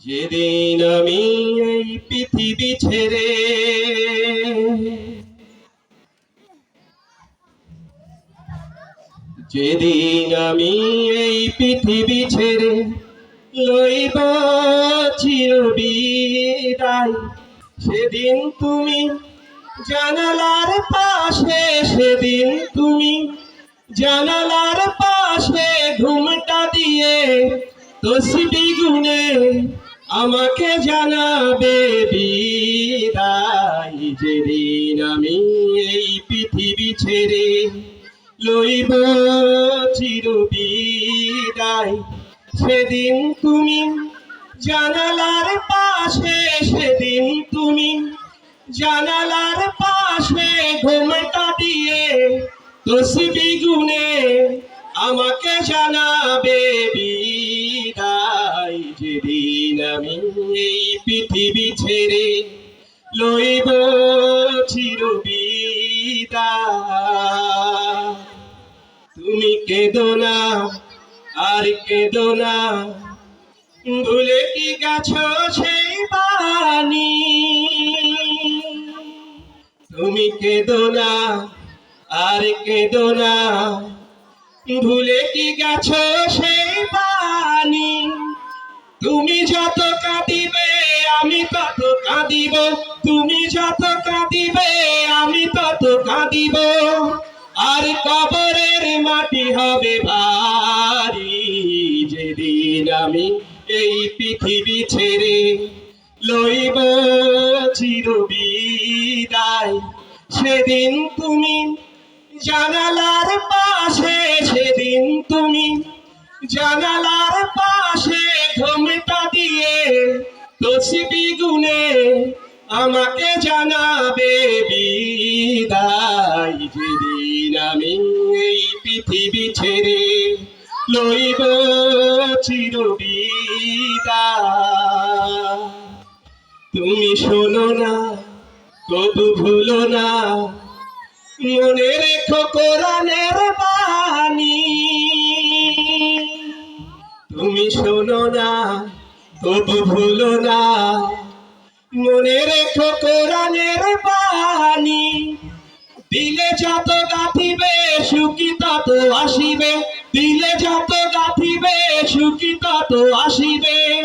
যেদিন আমি এই পৃথিবী ছেড়ে যেদিন আমি এই পৃথিবী ছেড়ে লইব চিরবিদায়, সেদিন তুমি জানালার পাশে, সেদিন তুমি জানালার পাশে ঘুমটা দিয়ে তসবি গুনে আমাকে জানাবে বিদায় যেদিন আমি এই পৃথিবী ছেড়ে লইব চিরবিদায়। সেদিন তুমি জানালার পাশে, সেদিন তুমি জানালার পাশে ঘুমটা দিয়ে তসবি গুনে আমাকে জানাবে বিদায়। আমি এই পৃথিবী ছেড়ে লইব চিরবিদায়। তুমি কেঁদো না, আর কেঁদো না। ভুলে কি গেছ সেই বাণী? তুমি কেঁদো না, আর কেঁদো না। ভুলে কি গেছ সেই তুমি যত কাঁদিবে, আমি তত কাঁদিব। আর কবরের মাটি হবে ভারী, যেদিন আমি এই পৃথিবী ছেড়ে লইব চিরবিদায়। সেদিন তুমি জানালার পাশে, সেদিন তুমি জানালার পাশে ঘুমটা দিয়ে তসবি আমাকে জানাবে বিদায় যেদিন আমি এই পৃথিবী ছেড়ে লইব চিরবিদায়। তুমি শোনো না, কবু ভুলো না, মনে রেখো কোরআনের বাণী। তুমি শোনো না তবু ভুলো না মনে রেখো কোরআনের বাণী। দিলে যত গাথিবে, সুখী তত আসিবে। দিলে যত গাথিবে, সুখী তত আসিবে।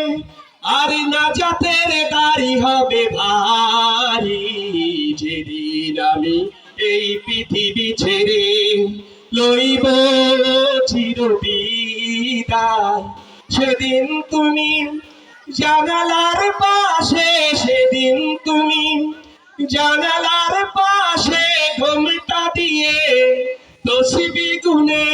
আর না জাতের গাড়ি হবে ভারী। যেদিন আমি এই পৃথিবী ছেড়ে লইব চিরবিদায়। সেদিন তুমি জানালার পাশে জানালার পাশে ঘুমটা দিয়ে তসবি গুনে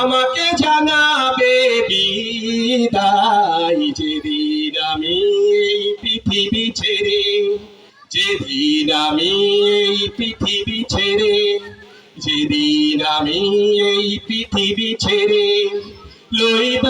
আমাকে জানাবে বিদায়। যেদিন আমি এই পৃথিবী ছেড়ে, যেদিন আমি এই পৃথিবী ছেড়ে, যেদিন আমি এই পৃথিবী ছেড়ে লইব